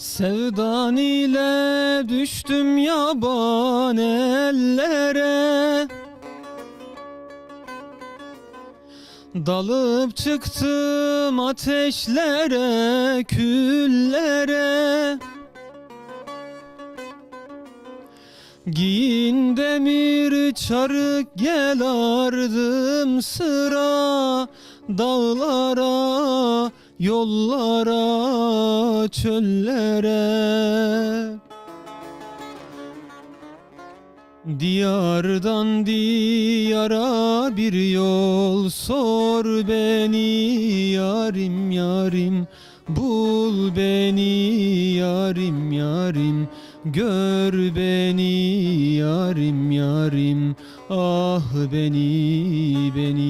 Sevdan ile düştüm yaban ellere. Dalıp çıktım ateşlere, küllere. Giyin demir çarık gel ardım sıra. Dağlara, yollara, çöllere. Diyardan diyara bir yol sor beni yarim yarim. Bul beni yarim yarim. Gör beni yarim yarim. Ah beni beni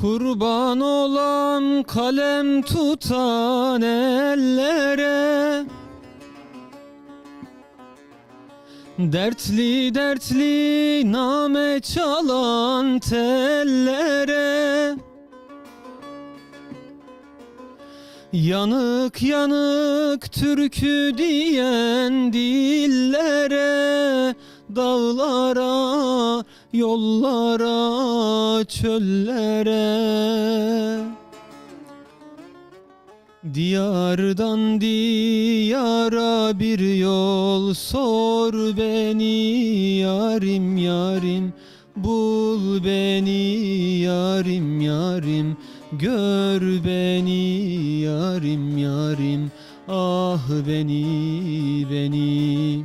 Kurban olan kalem tutan ellere Dertli dertli name çalan tellere Yanık yanık türkü diyen dillere Dağlara, yollara, çöllere. Diyardan diyara bir yol sor beni yarim yarim. Bul beni yarim yarim Gör beni yarim yarim. Ah beni beni